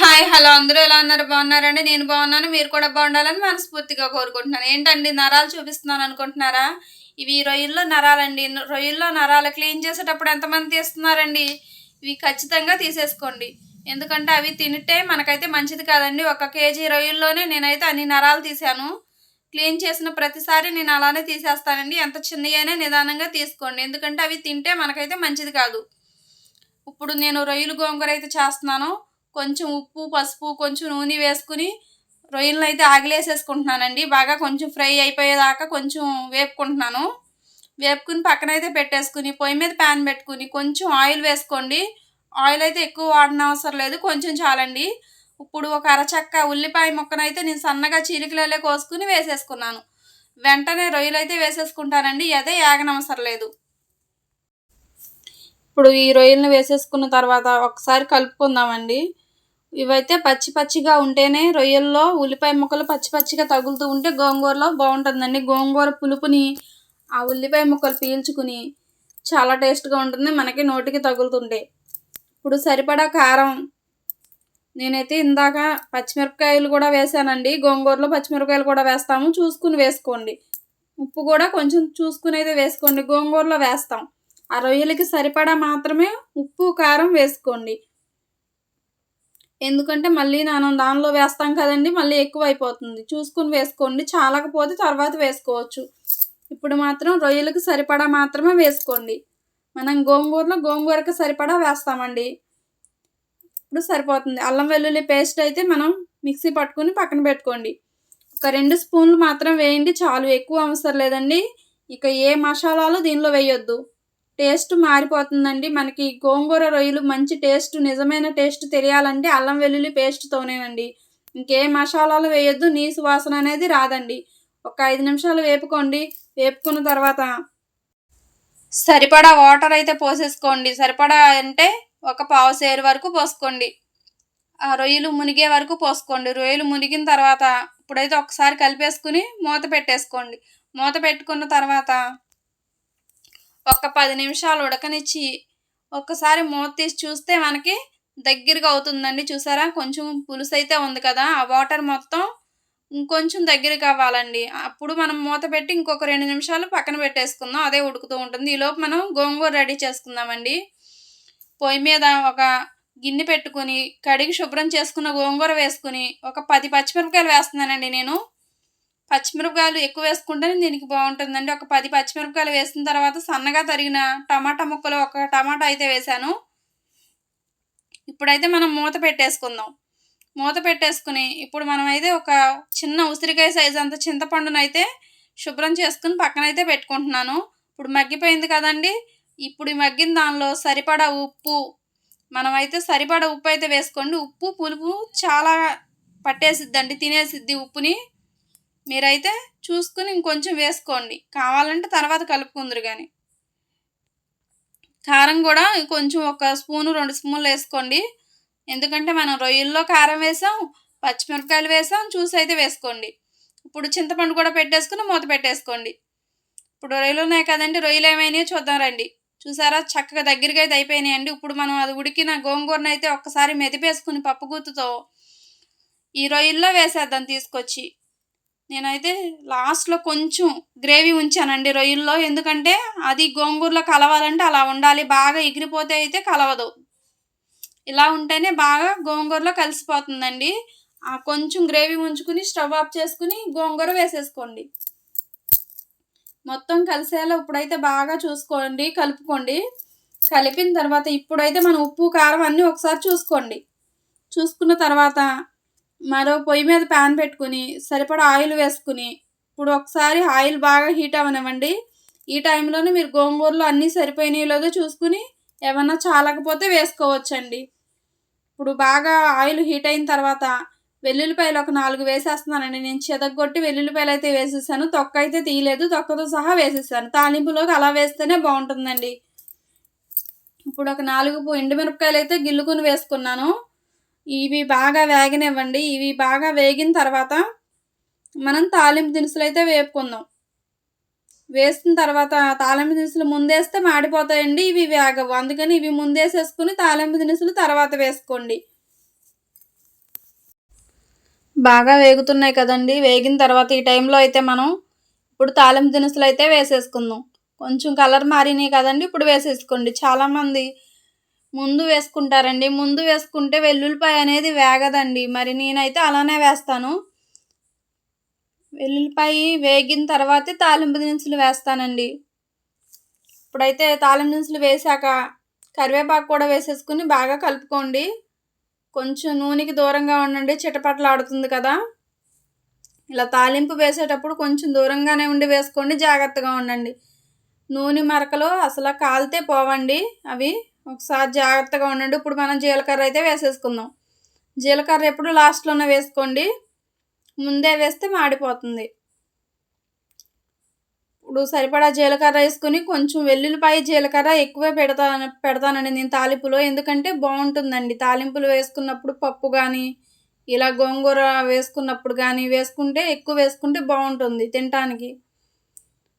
Hi hello అందరూ ఎలా ఉన్నారు? బాగున్నారండి? నేను బాగున్నాను మీరు కూడా బాగుండాలని మనస్ఫూర్తిగా కోరుకుంటున్నాను. ఏంటండి నరాలు చూపిస్తున్నాను అనుకుంటున్నారా? ఇవి రొయ్యల్లో నరాలండి. రొయ్యల్లో నరాలు క్లీన్ చేసేటప్పుడు ఎంతమంది తీస్తున్నారండి? ఇవి ఖచ్చితంగా తీసేసుకోండి. ఎందుకంటే అవి తింటే మనకైతే మంచిది కాదండి. ఒక కేజీ రొయ్యల్లోనే నేనైతే అన్ని నరాలు తీశాను. క్లీన్ చేసిన ప్రతిసారి నేను అలానే తీసేస్తానండి. ఎంత చిన్నయైనా నిదానంగా తీసుకోండి. ఎందుకంటే అవి తింటే మనకైతే మంచిది కాదు. ఇప్పుడు నేను రొయ్యలు గోంగూర అయితే చేస్తున్నాను. కొంచెం ఉప్పు పసుపు కొంచెం నూనె వేసుకుని రొయ్యలను అయితే ఆగిలేసేసుకుంటున్నానండి. బాగా కొంచెం ఫ్రై అయిపోయేదాకా కొంచెం వేపుకుంటున్నాను. వేపుకుని పక్కన అయితే పెట్టేసుకుని పొయ్యి మీద ప్యాన్ పెట్టుకుని కొంచెం ఆయిల్ వేసుకోండి. ఆయిల్ అయితే ఎక్కువ వాడిన అవసరం లేదు కొంచెం చాలండి. ఇప్పుడు ఒక అరచక్క ఉల్లిపాయ ముక్కనైతే నేను సన్నగా చీలికలలో కోసుకుని వేసేసుకున్నాను. వెంటనే రొయ్యలు అయితే వేసేసుకుంటానండి అదే యాగనవసరం లేదు. ఇప్పుడు ఈ రొయ్యలను వేసేసుకున్న తర్వాత ఒకసారి కలుపుకుందామండి. ఇవైతే పచ్చి పచ్చిగా ఉంటేనే రొయ్యల్లో ఉల్లిపాయ ముక్కలు పచ్చి పచ్చిగా తగులుతూ ఉంటే గోంగూరలో బాగుంటుందండి. గోంగూర పులుపుని ఆ ఉల్లిపాయ ముక్కలు పీల్చుకుని చాలా టేస్ట్గా ఉంటుంది మనకి నోటికి తగులుతుంటే. ఇప్పుడు సరిపడా కారం నేనైతే ఇందాక పచ్చిమిరపకాయలు కూడా వేసానండి. గోంగూరలో పచ్చిమిరపకాయలు కూడా వేస్తాము చూసుకుని వేసుకోండి. ఉప్పు కూడా కొంచెం చూసుకుని అయితే వేసుకోండి గోంగూరలో వేస్తాం. ఆ రొయ్యలకి సరిపడా మాత్రమే ఉప్పు కారం వేసుకోండి. ఎందుకంటే మళ్ళీ మనం దానిలో వేస్తాం కదండి మళ్ళీ ఎక్కువ అయిపోతుంది చూసుకుని వేసుకోండి. చాలకపోతే తర్వాత వేసుకోవచ్చు. ఇప్పుడు మాత్రం రొయ్యలకు సరిపడా మాత్రమే వేసుకోండి. మనం గోంగూరలో గోంగూరకు సరిపడా వేస్తామండి. ఇప్పుడు సరిపోతుంది. అల్లం వెల్లుల్లి పేస్ట్ అయితే మనం మిక్సీ పట్టుకుని పక్కన పెట్టుకోండి. ఒక రెండు స్పూన్లు మాత్రం వేయండి. చాలు ఎక్కువ అవసరం లేదండి. ఇక ఏ మసాలాలు దీనిలో వేయొద్దు. టేస్ట్ మారిపోతుందండి. మనకి గోంగూర రొయ్యలు మంచి టేస్ట్ నిజమైన టేస్ట్ తెలియాలంటే అల్లం వెల్లుల్లి పేస్ట్తోనేనండి ఇంకే మసాలాలు వేయొద్దు నీ సువాసన అనేది రాదండి. ఒక ఐదు నిమిషాలు వేపుకోండి. వేపుకున్న తర్వాత సరిపడా వాటర్ అయితే పోసేసుకోండి. సరిపడా అంటే ఒక పావు సేరు వరకు పోసుకోండి. ఆ రొయ్యలు మునిగే వరకు పోసుకోండి. రొయ్యలు మునిగిన తర్వాత ఇప్పుడైతే ఒకసారి కలిపేసుకుని మూత పెట్టేసుకోండి. మూత పెట్టుకున్న తర్వాత ఒక పది నిమిషాలు ఉడకనిచ్చి ఒక్కసారి మూత తీసి చూస్తే మనకి దగ్గరగా అవుతుందండి. చూసారా? కొంచెం పులుసు అయితే ఉంది కదా? ఆ వాటర్ మొత్తం ఇంకొంచెం దగ్గరికి అవ్వాలండి. అప్పుడు మనం మూత పెట్టి ఇంకొక రెండు నిమిషాలు పక్కన పెట్టేసుకుందాం. అదే ఉడుకుతూ ఉంటుంది. ఈలోపు మనం గోంగూర రెడీ చేసుకుందామండి. పొయ్యి మీద ఒక గిన్నె పెట్టుకుని కడిగి శుభ్రం చేసుకున్న గోంగూర వేసుకుని ఒక పది పచ్చిమిరపకాయలు వేస్తున్నానండి నేను. పచ్చిమిరపకాయలు ఎక్కువ వేసుకుంటేనే దీనికి బాగుంటుందండి. ఒక పది పచ్చిమిరపకాయలు వేసిన తర్వాత సన్నగా తరిగిన టమాటా ముక్కలు ఒక టమాటా అయితే వేసాను. ఇప్పుడైతే మనం మూత పెట్టేసుకుందాం. మూత పెట్టేసుకుని ఇప్పుడు మనం అయితే ఒక చిన్న ఉసిరికాయ సైజు అంత చింతపండునైతే శుభ్రం చేసుకుని పక్కనైతే పెట్టుకుంటున్నాను. ఇప్పుడు మగ్గిపోయింది కదండి. ఇప్పుడు మగ్గిన దానిలో సరిపడా ఉప్పు మనమైతే సరిపడా ఉప్పు అయితే వేసుకోండి. ఉప్పు పులుపు చాలా పట్టేసిద్దండి తినేసిద్ది ఉప్పుని. మీరైతే చూసుకుని ఇంకొంచెం వేసుకోండి. కావాలంటే తర్వాత కలుపుకుందరు కానీ కారం కూడా కొంచెం ఒక స్పూను రెండు స్పూన్లు వేసుకోండి. ఎందుకంటే మనం రొయ్యల్లో కారం వేసాం పచ్చిమిరపకాయలు వేసాం చూసి అయితే వేసుకోండి. ఇప్పుడు చింతపండు కూడా పెట్టేసుకుని మూత పెట్టేసుకోండి. ఇప్పుడు రొయ్యలు ఉన్నాయి కదండి రొయ్యలు ఏమైనాయో చూద్దాం రండి. చూసారా? చక్కగా దగ్గరగా అయితే అయిపోయినాయండి. ఇప్పుడు మనం అది ఉడికిన గోంగూరను అయితే ఒక్కసారి మెదిపేసుకుని పప్పు గుత్తుతో ఈ రొయ్యల్లో వేసేద్దాం తీసుకొచ్చి. నేనైతే లాస్ట్లో కొంచెం గ్రేవీ ఉంచానండి రొయ్యల్లో ఎందుకంటే అది గోంగూరలో కలవాలంటే అలా ఉండాలి బాగా ఎగిరిపోతే అయితే కలవదు. ఇలా ఉంటేనే బాగా గోంగూరలో కలిసిపోతుందండి. ఆ కొంచెం గ్రేవీ ఉంచుకుని స్టవ్ ఆఫ్ చేసుకుని గోంగూర వేసేసుకోండి. మొత్తం కలిసేలా ఇప్పుడైతే బాగా చూసుకోండి కలుపుకోండి. కలిపిన తర్వాత ఇప్పుడైతే మనం ఉప్పు కారం అన్నీ ఒకసారి చూసుకోండి. చూసుకున్న తర్వాత మరో పొయ్యి మీద ప్యాన్ పెట్టుకుని సరిపడా ఆయిల్ వేసుకుని ఇప్పుడు ఒకసారి ఆయిల్ బాగా హీట్ అవనివ్వండి ఈ టైంలోనే మీరు గోంగూరలో అన్నీ సరిపోయినాయి లేదో చూసుకుని ఏమన్నా చాలకపోతే వేసుకోవచ్చండి. ఇప్పుడు బాగా ఆయిల్ హీట్ అయిన తర్వాత వెల్లుల్లిపాయలు ఒక నాలుగు వేసేస్తున్నానండి. నేను చెదగొట్టి వెల్లుల్లిపాయలు అయితే వేసేసాను. తొక్క అయితే తీయలేదు. తొక్కతో సహా వేసేసాను. తాలింపులోకి అలా వేస్తేనే బాగుంటుందండి. ఇప్పుడు ఒక నాలుగు ఎండుమిరపకాయలు అయితే గిల్లుకుని వేసుకున్నాను. ఇవి బాగా వేగనివ్వండి. ఇవి బాగా వేగిన తర్వాత మనం తాలింపు దినుసులు అయితే వేపుకుందాం. వేసిన తర్వాత తాలింపు దినుసులు ముందేస్తే మాడిపోతాయండి ఇవి వేగవు. అందుకని ఇవి ముందేసేసుకుని తాలింపు దినుసులు తర్వాత వేసుకోండి. బాగా వేగుతున్నాయి కదండి. వేగిన తర్వాత ఈ టైంలో అయితే మనం ఇప్పుడు తాలింపు దినుసులు అయితే వేసేసుకుందాం. కొంచెం కలర్ మారినాయి కదండి ఇప్పుడు వేసేసుకోండి. చాలామంది ముందు వేసుకుంటారండి. ముందు వేసుకుంటే వెల్లుల్లిపాయ అనేది వేగదండి. మరి నేనైతే అలానే వేస్తాను. వెల్లుల్లిపాయ వేగిన తర్వాతే తాలింపు దినుసులు వేస్తానండి. ఇప్పుడైతే తాలింపు దినుసులు వేసాక కరివేపాకు కూడా వేసేసుకుని బాగా కలుపుకోండి. కొంచెం నూనెకి దూరంగా ఉండండి. చిటపటలాడుతుంది కదా. ఇలా తాలింపు వేసేటప్పుడు కొంచెం దూరంగానే ఉండి వేసుకోండి. జాగ్రత్తగా ఉండండి. నూనె మరకలు అసలు కాలితే పోవండి అవి. ఒకసారి జాగ్రత్తగా ఉండండి. ఇప్పుడు మనం జీలకర్ర అయితే వేసేసుకుందాం. జీలకర్ర ఎప్పుడు లాస్ట్లోనే వేసుకోండి. ముందే వేస్తే మాడిపోతుంది. ఇప్పుడు సరిపడా జీలకర్ర వేసుకొని కొంచెం వెల్లుల్లిపాయ జీలకర్ర ఎక్కువే పెడతాను పెడతానండి నేను తాలింపులో. ఎందుకంటే బాగుంటుందండి. తాలింపులు వేసుకున్నప్పుడు పప్పు కానీ ఇలా గోంగూర వేసుకున్నప్పుడు కానీ వేసుకుంటే ఎక్కువ వేసుకుంటే బాగుంటుంది తినటానికి.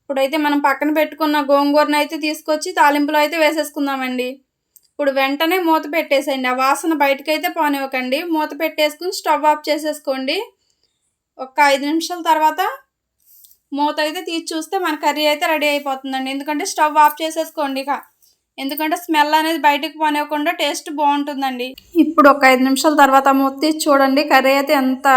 ఇప్పుడైతే మనం పక్కన పెట్టుకున్న గోంగూరను అయితే తీసుకొచ్చి తాలింపులో అయితే వేసేసుకుందామండి. ఇప్పుడు వెంటనే మూత పెట్టేసేయండి. ఆ వాసన బయటకైతే పోనివ్వకండి. మూత పెట్టేసుకుని స్టవ్ ఆఫ్ చేసేసుకోండి. ఒక ఐదు నిమిషాల తర్వాత మూత అయితే తీసి చూస్తే మన కర్రీ అయితే రెడీ అయిపోతుందండి. ఎందుకంటే స్టవ్ ఆఫ్ చేసేసుకోండి ఇక. ఎందుకంటే స్మెల్ అనేది బయటకు పోనివ్వకుండా టేస్ట్ బాగుంటుందండి. ఇప్పుడు ఒక ఐదు నిమిషాల తర్వాత మూత తీసి చూడండి. కర్రీ అయితే ఎంత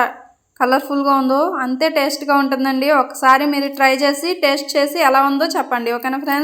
కలర్ఫుల్గా ఉందో అంతే టేస్ట్గా ఉంటుందండి. ఒకసారి మీరు ట్రై చేసి టేస్ట్ చేసి ఎలా ఉందో చెప్పండి. ఓకేనా ఫ్రెండ్స్?